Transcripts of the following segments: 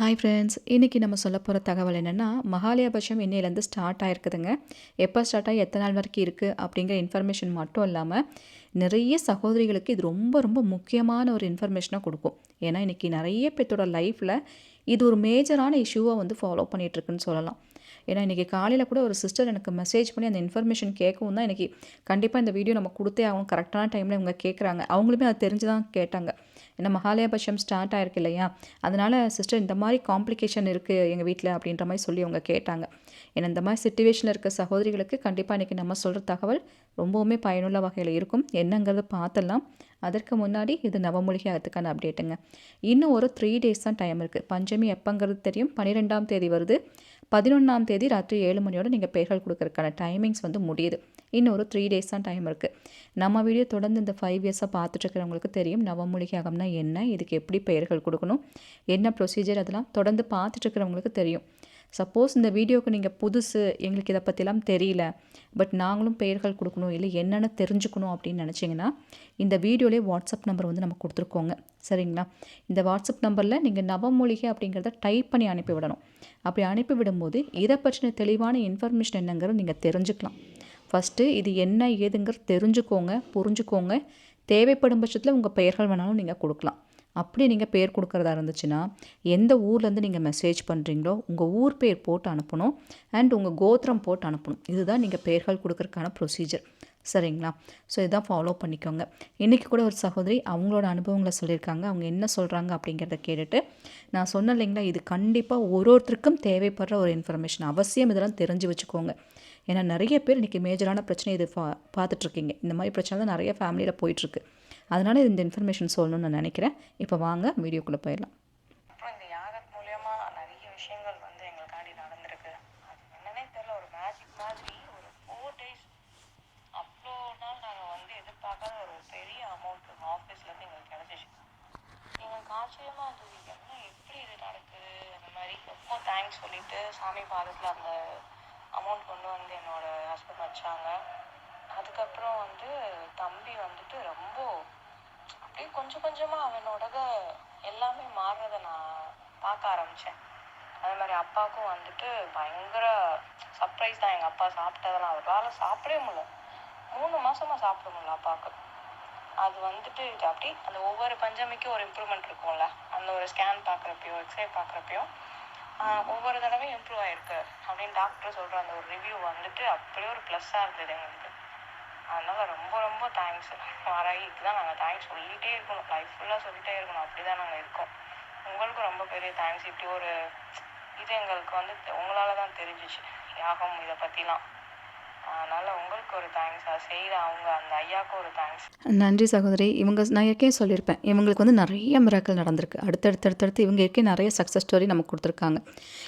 Hi friends இன்றைக்கி நம்ம சொல்ல போகிற தகவல் என்னென்னா மகாலயபட்சம் இன்னையிலேருந்து ஸ்டார்ட் ஆகிருக்குதுங்க எப்போ ஸ்டார்ட் ஆகி எத்தனை நாள் வரைக்கும் இருக்குது அப்படிங்கிற இன்ஃபர்மேஷன் மட்டும் இல்லாமல் நிறைய சகோதரிகளுக்கு இது ரொம்ப ரொம்ப முக்கியமான ஒரு இன்ஃபர்மேஷனாக கொடுக்கும். ஏன்னா இன்றைக்கி நிறைய பேர்த்தோட லைஃப்பில் இது ஒரு மேஜரான இஷ்யூவாக வந்து ஃபாலோ பண்ணிகிட்ருக்குன்னு சொல்லலாம். ஏன்னா இன்றைக்கி காலையில் கூட ஒரு சிஸ்டர் எனக்கு மெசேஜ் பண்ணி அந்த இன்ஃபர்மேஷன் கேட்கவும் தான் இன்றைக்கி கண்டிப்பாக இந்த வீடியோ நம்ம கொடுத்தே ஆகணும். கரெக்டான டைமில் இவங்க கேட்குறாங்க அவங்களுமே அது தெரிஞ்சு தான் கேட்டாங்க. ஏன்னா மகாலயபட்சம் ஸ்டார்ட் ஆயிருக்கு இல்லையா? அதனால் சிஸ்டர் இந்த மாதிரி காம்ப்ளிகேஷன் இருக்குது எங்கள் வீட்டில் அப்படின்ற மாதிரி சொல்லி அவங்க கேட்டாங்க. ஏன்னா இந்த மாதிரி சுச்சுவேஷனில் இருக்க சகோதரிகளுக்கு கண்டிப்பாக இன்றைக்கி நம்ம சொல்கிற தகவல் ரொம்பவுமே பயனுள்ள வகையில் இருக்கும். என்னங்கிறத பார்த்துடலாம். அதற்கு முன்னாடி இது நவமொழிகை ஆகிறதுக்கான அப்டேட்டுங்க இன்னும் ஒரு த்ரீ டேஸ் தான் டைம் இருக்குது பஞ்சமி எப்போங்கிறது தெரியும்? பன்னிரெண்டாம் தேதி வருது. பதினொன்றாம் தேதி ராத்திரி ஏழு மணியோட நீங்கள் பெயர்கள் கொடுக்கறதுக்கான டைமிங்ஸ் வந்து முடியுது. இன்னும் ஒரு த்ரீ டேஸ் தான் டைம் இருக்குது நம்ம வீடியோ தொடர்ந்து இந்த ஃபைவ் இயர்ஸாக பார்த்துட்ருக்கிறவங்களுக்கு தெரியும் நவமூலிகாகம்னா என்ன இதுக்கு எப்படி பெயர்கள் கொடுக்கணும் என்ன ப்ரொசீஜர் அதெல்லாம் தொடர்ந்து பார்த்துட்ருக்கிறவங்களுக்கு தெரியும். சப்போஸ் இந்த வீடியோவுக்கு நீங்கள் புதுசு எங்களுக்கு இதை பற்றிலாம் தெரியல பட் நாங்களும் பெயர்கள் கொடுக்கணும் இல்லை என்னென்னு தெரிஞ்சுக்கணும் அப்படின்னு நினச்சிங்கன்னா இந்த வீடியோலேயே வாட்ஸ்அப் நம்பர் வந்து நம்ம கொடுத்துருக்கோங்க. சரிங்களா? இந்த வாட்ஸ்அப் நம்பரில் நீங்கள் நவமொழிகை அப்படிங்கிறத டைப் பண்ணி அனுப்பி விடணும். அப்படி அனுப்பி விடும்போது இதை பற்றின தெளிவான இன்ஃபர்மேஷன் என்னங்கிறது நீங்கள் தெரிஞ்சுக்கலாம். ஃபஸ்ட்டு இது என்ன ஏதுங்கிறது தெரிஞ்சுக்கோங்க புரிஞ்சுக்கோங்க. தேவைப்படும் பட்சத்தில் உங்கள் பெயர்கள் வேணாலும் நீங்கள் கொடுக்கலாம். அப்படி நீங்கள் பேர் கொடுக்குறதா இருந்துச்சுன்னா எந்த ஊர்லேருந்து நீங்கள் மெசேஜ் பண்ணுறீங்களோ உங்கள் ஊர் பேர் போட்டு அனுப்பணும். அண்ட் உங்கள் கோத்திரம் போட்டு அனுப்பணும். இதுதான் நீங்கள் பெயர்கள் கொடுக்குறதுக்கான ப்ரொசீஜர் சரிங்களா? ஸோ இதான் ஃபாலோ பண்ணிக்கோங்க. இன்றைக்கி கூட ஒரு சகோதரி அவங்களோட அனுபவங்களை சொல்லியிருக்காங்க. அவங்க என்ன சொல்கிறாங்க அப்படிங்கிறத கேட்டுட்டு நான் சொன்னேன் இல்லைங்களா? இது கண்டிப்பாக ஒரு ஒருத்தருக்கும் தேவைப்படுற ஒரு இன்ஃபர்மேஷன் அவசியம் இதெல்லாம் தெரிஞ்சு வச்சுக்கோங்க. ஏன்னா நிறைய பேர் இன்றைக்கி மேஜரான பிரச்சனை இது பா பார்த்துட்ருக்கீங்க இந்த மாதிரி பிரச்சனை தான் நிறைய ஃபேமிலியில் போயிட்டுருக்கு அதனால் இந்த இன்ஃபர்மேஷன் சொல்லணும்னு நான் நினைக்கிறேன். இப்போ வாங்க வீடியோக்குள்ளே போயிடலாம். அப்புறம் இந்த யாகத் நிறைய விஷயங்கள் வந்து எங்களுக்காண்டி அது ஒரு மேஜிக் ஒரு ஃபோர் டேஸ் அவ்வளோ நாள் நாங்கள் வந்து எதிர்பார்க்காத ஒரு பெரிய அமௌண்ட் ஆஃபீஸ்லேருந்து எங்களுக்கு எங்களுக்கு இருந்தது என்ன எப்படி இது நடக்குது அந்த மாதிரி. ரொம்ப தேங்க்ஸ் சொல்லிட்டு சாமி பாதத்தில் அந்த அமௌண்ட் கொண்டு வந்து என்னோட ஹஸ்பண்ட் வச்சாங்க. அதுக்கப்புறம் வந்து தம்பி வந்துட்டு ரொம்ப அப்படியே கொஞ்சம் கொஞ்சமாக அவனோடத எல்லாமே மாறுறத நான் பார்க்க ஆரம்பித்தேன் அதே மாதிரி அப்பாவுக்கும் வந்துட்டு பயங்கர சர்ப்ரைஸ் தான். எங்கள் அப்பா சாப்பிட்டதெல்லாம் அவரால் சாப்பிடவே முடியல. மூணு மாசமா சாப்பிட முடியல அப்பாவுக்கு. அது வந்துட்டு இது அப்படி அந்த ஒவ்வொரு பஞ்சமிக்கும் ஒரு இம்ப்ரூவ்மெண்ட் இருக்கும்ல. அந்த ஒரு ஸ்கேன் பார்க்குறப்பையோ எக்ஸ்ரே பார்க்குறப்பையோ ஒவ்வொரு தடவையும் இம்ப்ரூவ் ஆயிருக்கு. அப்படின்னு டாக்டர் சொல்கிற அந்த ஒரு ரிவ்யூ வந்துட்டு அப்படியே ஒரு ப்ளஸ்ஸாக இருந்தது எங்களுக்கு. அதனால ரொம்ப ரொம்ப தேங்க்ஸ் வாராகிக்கு தான் நாங்கள் தேங்க்ஸ் சொல்லிகிட்டே இருக்கணும். லைஃப் ஃபுல்லாக சொல்லிகிட்டே இருக்கணும். அப்படி தான் நாங்கள் இருக்கோம். உங்களுக்கும் ரொம்ப பெரிய தேங்க்ஸ் இப்படி ஒரு இது எங்களுக்கு வந்து உங்களால தான் தெரிஞ்சிச்சு. யாகம் இதை பற்றிலாம் அதனால் உங்களுக்கு ஒரு தேங்க்ஸ் அதை செய்கிற அவங்க அந்த ஐயாவுக்கு ஒரு தேங்க்ஸ் நன்றி சகோதரி. இவங்க நான் ஏற்கனவே சொல்லியிருப்பேன். இவங்களுக்கு வந்து நிறைய மிராக்கள் நடந்திருக்கு. அடுத்தடுத்து அடுத்தடுத்து இவங்க ஏற்கனவே நிறைய சக்ஸஸ் ஸ்டோரி நமக்கு கொடுத்துருக்காங்க.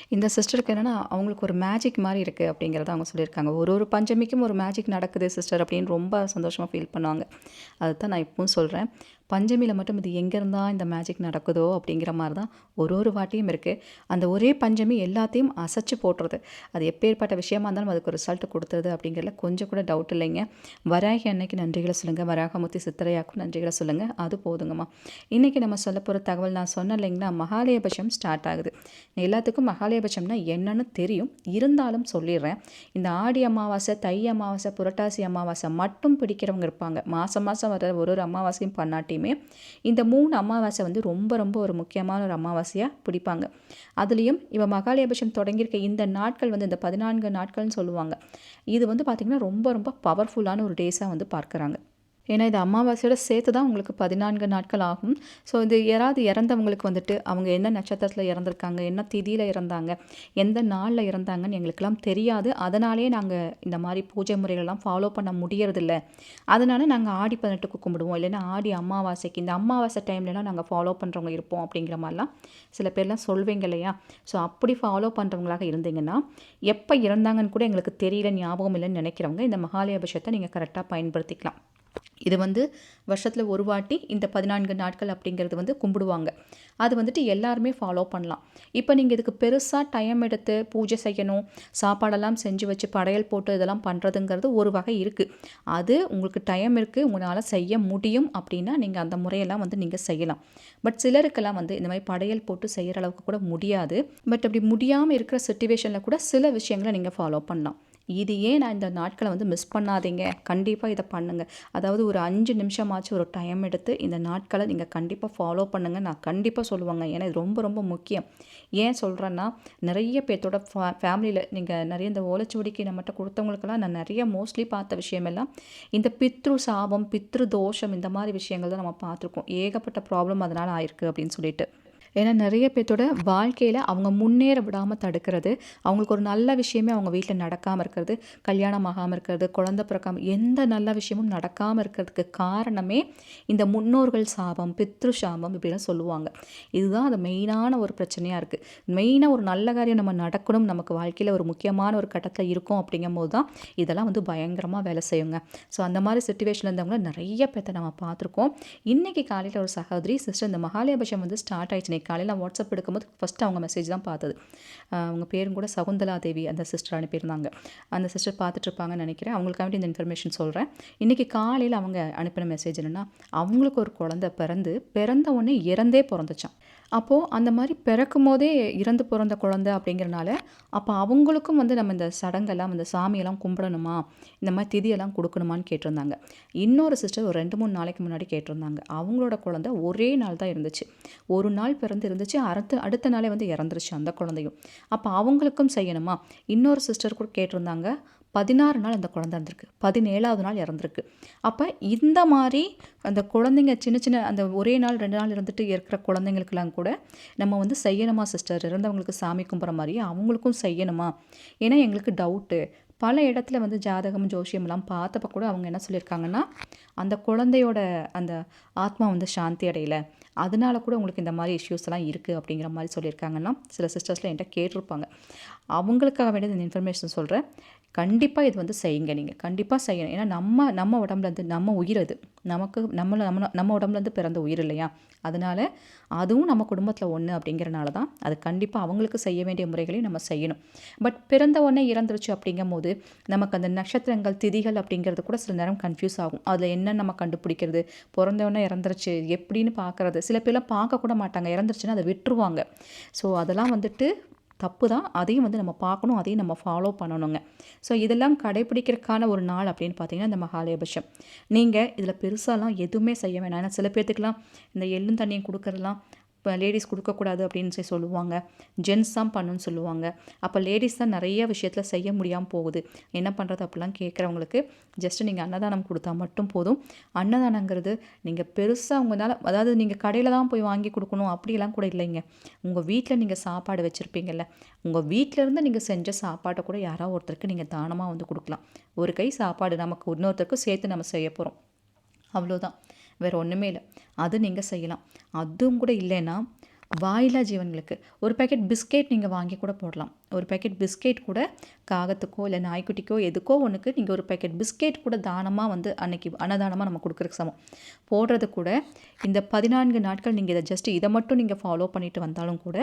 இந்த சிஸ்டருக்கு என்னென்னா அவங்களுக்கு ஒரு மேஜிக் மாதிரி இருக்குது அப்படிங்கிறத அவங்க சொல்லியிருக்காங்க. ஒரு ஒரு பஞ்சமிக்கும் ஒரு மேஜிக் நடக்குது சிஸ்டர் அப்படின்னு ரொம்ப சந்தோஷமாக ஃபீல் பண்ணுவாங்க. அதுதான் நான் இப்பவும் சொல்கிறேன் பஞ்சமியில் மட்டும் இது எங்கேருந்தா இந்த மேஜிக் நடக்குதோ அப்படிங்கிற மாதிரி தான் ஒரு ஒரு வாட்டியும் இருக்குது அந்த ஒரே பஞ்சமி எல்லாத்தையும் அசைச்சு போட்டுறது அது எப்பேற்பட்ட விஷயமா இருந்தாலும் அதுக்கு ரிசல்ட் கொடுத்துருது அப்படிங்கிறதுல கொஞ்சம் கூட டவுட் இல்லைங்க. வராகி அன்னைக்கு நன்றிகளை சொல்லுங்கள் வராகமுத்தி சித்திரையாக்கும் நன்றிகளை சொல்லுங்கள் அது போதுங்கம்மா. இன்றைக்கி நம்ம சொல்ல போகிற தகவல் நான் சொன்னேன் இல்லைங்களா? மகாலயபட்சம் ஸ்டார்ட் ஆகுது. எல்லாத்துக்கும் மகாலயபட்சம்னா என்னன்னு தெரியும். இருந்தாலும் சொல்லிடுறேன். இந்த ஆடி அமாவாசை தை அமாவாசை புரட்டாசி அமாவாசை மட்டும் பிடிக்கிறவங்க இருப்பாங்க. மாதம் மாதம் வர ஒரு ஒரு அமாவாசையும் பண்ணாட்டியும் இந்த மூணு அமாவாசை வந்து ரொம்ப ரொம்ப ஒரு முக்கியமான ஒரு அமாவாசையாக பிடிப்பாங்க. அதுலேயும் இப்போ மகாலயபட்சம் தொடங்கியிருக்க இந்த நாட்கள் வந்து இந்த பதினான்கு நாட்கள்னு சொல்லுவாங்க. இது வந்து பார்த்திங்கன்னா ரொம்ப ரொம்ப பவர்ஃபுல்லான ஒரு டேஸாக வந்து பார்க்குறாங்க. ஏன்னா இது அமாவாசையோட சேர்த்து தான் உங்களுக்கு பதினான்கு நாட்கள் ஆகும். ஸோ இது யாராவது இறந்தவங்களுக்கு வந்துட்டு அவங்க என்ன நட்சத்திரத்தில் இறந்துருக்காங்க என்ன திதியில் இறந்தாங்க எந்த நாளில் இறந்தாங்கன்னு எங்களுக்கெல்லாம் தெரியாது. அதனாலே நாங்கள் இந்த மாதிரி பூஜை முறைகள்லாம் ஃபாலோ பண்ண முடியறதில்ல. அதனால நாங்கள் ஆடி பதினெட்டுக்கு கும்பிடுவோம். இல்லைன்னா ஆடி அமாவாசைக்கு இந்த அமாவாசை டைம்லலாம் நாங்கள் ஃபாலோ பண்ணுறவங்க இருப்போம் அப்படிங்கிற மாதிரிலாம் சில பேர்லாம் சொல்வீங்க இல்லையா? ஸோ அப்படி ஃபாலோ பண்ணுறவங்களாக இருந்தீங்கன்னா எப்போ இறந்தாங்கன்னு கூட எங்களுக்கு தெரியல ஞாபகம் இல்லைன்னு நினைக்கிறவங்க இந்த மகாலயபட்சத்தை நீங்கள் கரெக்டாக பயன்படுத்திக்கலாம். இது வந்து வருஷத்தில் ஒரு வாட்டி இந்த பதினான்கு நாட்கள் அப்படிங்கிறது வந்து கும்பிடுவாங்க. அது வந்துட்டு எல்லாருமே ஃபாலோ பண்ணலாம். இப்போ நீங்கள் இதுக்கு பெருசாக டைம் எடுத்து பூஜை செய்யணும் சாப்பாடெல்லாம் செஞ்சு வச்சு படையல் போட்டு இதெல்லாம் பண்ணுறதுங்கிறது ஒரு வகை இருக்குது அது உங்களுக்கு டைம் இருக்குது உங்களால் செய்ய முடியும் அப்படின்னா நீங்கள் அந்த முறையெல்லாம் வந்து நீங்கள் செய்யலாம். பட் சிலருக்கெல்லாம் வந்து இந்த மாதிரி படையல் போட்டு செய்கிற அளவுக்கு கூட முடியாது. பட் அப்படி முடியாமல் இருக்கிற சுச்சுவேஷனில் கூட சில விஷயங்களை நீங்கள் ஃபாலோ பண்ணலாம். இது ஏன் நான் இந்த நாட்களை வந்து மிஸ் பண்ணாதீங்க. கண்டிப்பாக இதை பண்ணுங்கள் அதாவது ஒரு அஞ்சு நிமிஷமாச்சும் ஒரு டைம் எடுத்து இந்த நாட்களை நீங்கள் கண்டிப்பாக ஃபாலோ பண்ணுங்கள் நான் கண்டிப்பாக சொல்லுவாங்க. ஏன்னா இது ரொம்ப ரொம்ப முக்கியம். ஏன் சொல்கிறேன்னா நிறைய பேர்த்தோட ஃபே ஃபேமிலியில் நீங்கள் நிறைய இந்த ஓலைச்சுவடிக்கு நம்மகிட்ட கொடுத்தவங்களுக்கெல்லாம் நான் நிறைய மோஸ்ட்லி பார்த்த விஷயமெல்லாம் இந்த பித்ரு சாபம் பித்ரு தோஷம் இந்த மாதிரி விஷயங்கள் தான் நம்ம பார்த்துருக்கோம். ஏகப்பட்ட ப்ராப்ளம் அதனால் ஆயிருக்கு அப்படின்னு சொல்லிட்டு. ஏன்னா நிறைய பேர்த்தோட வாழ்க்கையில் அவங்க முன்னேற விடாமல் தடுக்கிறது அவங்களுக்கு ஒரு நல்ல விஷயமே அவங்க வீட்டில் நடக்காமல் இருக்கிறது கல்யாணம் ஆகாமல் இருக்கிறது குழந்த பிறக்காமல் எந்த நல்ல விஷயமும் நடக்காமல் இருக்கிறதுக்கு காரணமே இந்த முன்னோர்கள் சாபம் பித்ரு சாபம் இப்படிலாம் சொல்லுவாங்க. இதுதான் அது மெயினான ஒரு பிரச்சனையாக இருக்குது மெயினாக ஒரு நல்ல காரியம் நம்ம நடக்கணும் நமக்கு வாழ்க்கையில் ஒரு முக்கியமான ஒரு கட்டத்தில் இருக்கும் அப்படிங்கும் போது தான் இதெல்லாம் வந்து பயங்கரமாக வேலை செய்யுங்க. ஸோ அந்த மாதிரி சுச்சுவேஷனில் இருந்தவங்கள நிறைய பேர்த்த நம்ம பார்த்துருக்கோம். இன்றைக்கி காலையில் ஒரு சகோதரி சிஸ்டர் இந்த மகாலயபட்சம் வந்து ஸ்டார்ட் ஆயிடுச்சு. இன்னைக்கு காலையில் வாட்ஸ்அப் எடுக்கும்போது ஃபஸ்ட்டு அவங்க மெசேஜ் தான் பார்த்தது. அவங்க பேரும் கூட சகுந்தலா தேவி அந்த சிஸ்டர் அனுப்பியிருந்தாங்க. அந்த சிஸ்டர் பார்த்துட்ருப்பாங்கன்னு நினைக்கிறேன். அவங்களுக்காக இந்த இன்ஃபர்மேஷன் சொல்கிறேன் இன்றைக்கி காலையில் அவங்க அனுப்பின மெசேஜ் என்னென்னா அவங்களுக்கு ஒரு குழந்தை பிறந்து பிறந்த உடனே இறந்தே பிறந்துச்சான் அப்போது அந்த மாதிரி பிறக்கும் போதே இறந்து பிறந்த குழந்தை அப்படிங்கிறனால அப்போ அவங்களுக்கும் வந்து நம்ம இந்த சடங்கெல்லாம் இந்த சாமியெல்லாம் கும்பிடணுமா? இந்த மாதிரி திதியெல்லாம் கொடுக்கணுமான்னு கேட்டிருந்தாங்க. இன்னொரு சிஸ்டர் ஒரு ரெண்டு மூணு நாளைக்கு முன்னாடி கேட்டிருந்தாங்க. அவங்களோட குழந்தை ஒரே நாள் தான் இருந்துச்சு. ஒரு நாள் பிறந்து இருந்துச்சு. அடுத்த அடுத்த நாளே வந்து இறந்துருச்சு அந்த குழந்தையும். அப்போ அவங்களுக்கும் செய்யணுமா? இன்னொரு சிஸ்டர் கூட கேட்டிருந்தாங்க. பதினாறு நாள் அந்த குழந்தை இருந்திருக்கு. பதினேழாவது நாள் இறந்துருக்கு. அப்போ இந்த மாதிரி அந்த குழந்தைங்க சின்ன சின்ன அந்த ஒரே நாள் ரெண்டு நாள் இருந்துட்டு இருக்கிற குழந்தைங்களுக்கெல்லாம் கூட நம்ம வந்து செய்யணுமா சிஸ்டர் இறந்தவங்களுக்கு சாமி கும்பிட்ற மாதிரி அவங்களுக்கும் செய்யணுமா? ஏன்னா எங்களுக்கு டவுட்டு பல இடத்துல வந்து ஜாதகம் ஜோஷியம்லாம் பார்த்தப்ப கூட அவங்க என்ன சொல்லியிருக்காங்கன்னா அந்த குழந்தையோட அந்த ஆத்மா வந்து சாந்தி அடையலை. அதனால கூட உங்களுக்கு இந்த மாதிரி இஷ்யூஸ் எல்லாம் இருக்குது அப்படிங்கிற மாதிரி சொல்லியிருக்காங்கன்னா சில சிஸ்டர்ஸில் என்கிட்ட கேட்டிருப்பாங்க. அவங்களுக்காக வேண்டிய இந்த இன்ஃபர்மேஷன் சொல்கிறேன் கண்டிப்பாக இது வந்து செய்யுங்க நீங்கள் கண்டிப்பாக செய்யணும். ஏன்னா நம்ம நம்ம உடம்புலேருந்து நம்ம உயிர் அது. நமக்கு நம்மளை நம்ம நம்ம உடம்புலேருந்து பிறந்த உயிர் இல்லையா? அதனால் அதுவும் நம்ம குடும்பத்தில் ஒன்று அப்படிங்கிறனால தான் அது கண்டிப்பாக அவங்களுக்கு செய்ய வேண்டிய முறைகளையும் நம்ம செய்யணும். பட் பிறந்த உடனே இறந்துருச்சு அப்படிங்கும் போது நமக்கு அந்த நட்சத்திரங்கள் திதிகள் அப்படிங்கிறது கூட சில நேரம் கன்ஃபியூஸ் ஆகும். அதில் என்ன நம்ம கண்டுபிடிக்கிறது? பிறந்த உடனே இறந்துருச்சு. எப்படின்னு பார்க்குறது சில பேர்லாம் பார்க்கக்கூட மாட்டாங்க. இறந்துருச்சுன்னா அதை விட்டுருவாங்க. ஸோ அதெல்லாம் வந்துட்டு தப்பு தான் அதையும் வந்து நம்ம பார்க்கணும் அதையும் நம்ம ஃபாலோ பண்ணணுங்க. ஸோ இதெல்லாம் கடைபிடிக்கிறதுக்கான ஒரு நாள் அப்படின்னு பார்த்தீங்கன்னா இந்த மகாலயபட்சம் நீங்கள் இதில் பெருசாலாம் எதுவுமே செய்ய வேணாம். ஏன்னா சில பேர்த்துக்குலாம் இந்த எள்ளும் தண்ணியும் கொடுக்கறதுலாம் இப்போ லேடிஸ் கொடுக்கக்கூடாது அப்படின்னு சொல்லி சொல்லுவாங்க. ஜென்ஸ் தான் பண்ணுன்னு சொல்லுவாங்க. அப்போ லேடிஸ் தான் நிறைய விஷயத்தில் செய்ய முடியாமல் போகுது. என்ன பண்ணுறது அப்படிலாம் கேட்குறவங்களுக்கு ஜஸ்ட்டு நீங்கள் அன்னதானம் கொடுத்தா மட்டும் போதும். அன்னதானங்கிறது நீங்கள் பெருசாக உங்களால் அதாவது நீங்கள் கடையில் தான் போய் வாங்கி கொடுக்கணும். அப்படியெல்லாம் கூட இல்லைங்க. உங்கள் வீட்டில் நீங்கள் சாப்பாடு வச்சுருப்பீங்கல்ல. உங்கள் வீட்டிலேருந்து நீங்கள் செஞ்ச சாப்பாட்டை கூட யாராவது ஒருத்தருக்கு நீங்கள் தானமாக வந்து கொடுக்கலாம். ஒரு கை சாப்பாடு நமக்கு இன்னொருத்தருக்கும் சேர்த்து நம்ம செய்ய போகிறோம் அவ்வளோதான் வேறு ஒன்றுமே இல்லை. அது நீங்கள் செய்யலாம். அதுவும் கூட இல்லைன்னா வாயிலா ஜீவன்களுக்கு. ஒரு பேக்கெட் பிஸ்கெட் நீங்கள் வாங்கி கூட போடலாம். ஒரு பேக்கெட் பிஸ்கெட் கூட காகத்துக்கோ இல்லை நாய்க்குட்டிக்கோ எதுக்கோ ஒன்றுக்கு நீங்கள் ஒரு பேக்கெட் பிஸ்கெட் கூட தானமாக வந்து அன்னைக்கு அன்னதானமாக நம்ம கொடுக்குறக்கு சமம். போடுறது கூட இந்த பதினான்கு நாட்கள் நீங்கள் இதை ஜஸ்ட் இதை மட்டும் நீங்கள் ஃபாலோ பண்ணிட்டு வந்தாலும் கூட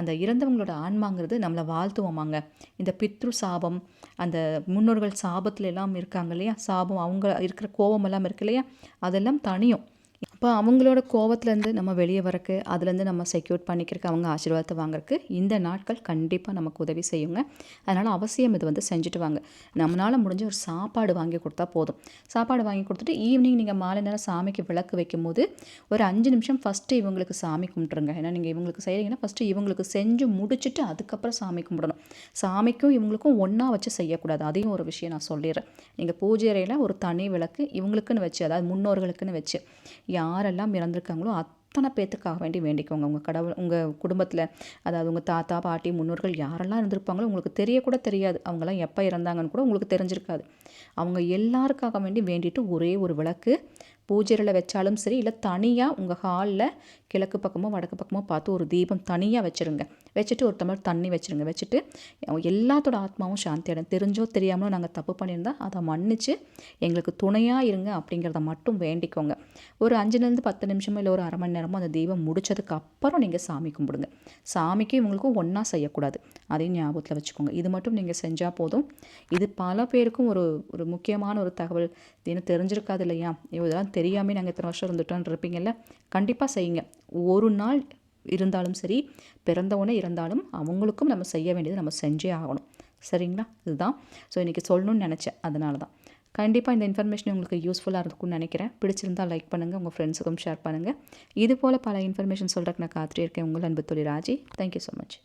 அந்த இறந்தவங்களோட ஆன்மாங்கிறது நம்மளை வாழ்த்துவோமாங்க. இந்த பித்ரு சாபம் அந்த முன்னோர்கள் சாபத்துல எல்லாம் இருக்காங்க இல்லையா? சாபம் அவங்க இருக்கிற கோபம் எல்லாம் இருக்கு இல்லையா? அதெல்லாம் தனியும். அப்போ அவங்களோட கோவத்துலேருந்து நம்ம வெளியே வரக்கு அதுலேருந்து நம்ம செக்யூர் பண்ணிக்கிறக்கு அவங்க ஆசீர்வாதத்தை வாங்குறதுக்கு இந்த நாட்கள் கண்டிப்பாக நமக்கு உதவி செய்யுங்க. அதனால் அவசியம் இது வந்து செஞ்சுட்டு வாங்க. நம்மளால் முடிஞ்ச ஒரு சாப்பாடு வாங்கி கொடுத்தா போதும். சாப்பாடு வாங்கி கொடுத்துட்டு ஈவினிங் நீங்கள் மாலை நேரம் சாமிக்கு விளக்கு வைக்கும்போது ஒரு அஞ்சு நிமிஷம் ஃபஸ்ட்டு இவங்களுக்கு சாமி கும்பிட்ருங்க ஏன்னா நீங்கள் இவங்களுக்கு செய்கிறீங்கன்னா ஃபஸ்ட்டு இவங்களுக்கு செஞ்சு முடிச்சுட்டு அதுக்கப்புறம் சாமி கும்பிடணும். சாமிக்கும் இவங்களுக்கும் ஒன்றா வச்சு செய்யக்கூடாது. அதையும் ஒரு விஷயம் நான் சொல்லிடுறேன். நீங்கள் பூஜை அறையில் ஒரு தனி விளக்கு இவங்களுக்குன்னு வச்சு அதாவது முன்னோர்களுக்குன்னு வச்சு யா யாரெல்லாம் இறந்துருக்காங்களோ அத்தனை பேத்துக்காக வேண்டி வேண்டிக்கோங்க. உங்கள் கடவுள் உங்கள் குடும்பத்தில் அதாவது உங்கள் தாத்தா பாட்டி முன்னோர்கள் யாரெல்லாம் இருந்திருப்பாங்களோ உங்களுக்கு தெரியக்கூட தெரியாது. அவங்கெல்லாம் எப்போ இறந்தாங்கன்னு கூட உங்களுக்கு தெரிஞ்சிருக்காது. அவங்க எல்லாருக்காக வேண்டி வேண்டிட்டு ஒரே ஒரு விளக்கு பூஜையில் வச்சாலும் சரி இல்லை தனியாக உங்கள் ஹாலில் கிழக்கு பக்கமோ வடக்கு பக்கமோ பார்த்து ஒரு தீபம் தனியாக வச்சுருங்க. வச்சுட்டு ஒரு தமிழ் தண்ணி வச்சுருங்க. வச்சுட்டு எல்லாத்தோட ஆத்மாவும் சாந்தி அடையும். தெரிஞ்சோ தெரியாமலோ நாங்கள் தப்பு பண்ணியிருந்தால் அதை மன்னித்து எங்களுக்கு துணையாக இருங்க அப்படிங்கிறத மட்டும் வேண்டிக்கோங்க. ஒரு அஞ்சுலேருந்து பத்து நிமிஷமோ இல்லை ஒரு அரை மணி நேரமோ அந்த தீபம் முடித்ததுக்கு அப்புறம் நீங்கள் சாமி கும்பிடுங்க. சாமிக்கு இவங்களுக்கும் ஒன்றா செய்யக்கூடாது. அதையும் ஞாபகத்தில் வச்சுக்கோங்க. இது மட்டும் நீங்கள் செஞ்சால் போதும். இது பல பேருக்கும் ஒரு ஒரு முக்கியமான ஒரு தகவல். இது தெரிஞ்சிருக்காது இல்லையா? இதெல்லாம் தெரியாமல் நாங்கள் இத்தனை வருஷம் இருந்துட்டோன்னு இருப்பீங்கல்ல கண்டிப்பாக செய்யுங்க. ஒரு நாள் இருந்தாலும் சரி பிறந்தவொடனே இருந்தாலும் அவங்களுக்கும் நம்ம செய்ய வேண்டியது நம்ம செஞ்சே ஆகணும். சரிங்களா? இதுதான். ஸோ இன்றைக்கி சொல்லணும்னு நினச்சேன். அதனால தான் கண்டிப்பாக இந்த இன்ஃபர்மேஷன் உங்களுக்கு யூஸ்ஃபுல்லாக இருக்கும்னு நினைக்கிறேன். பிடிச்சிருந்தா லைக் பண்ணுங்கள் உங்கள் ஃப்ரெண்ட்ஸுக்கும் ஷேர் பண்ணுங்கள் இது போல் பல இன்ஃபர்மேஷன் சொல்கிறதுக்கு நான் காத்துட்டே இருக்கேன். உங்கள் அன்பு தொழில் ராஜி. Thank you so much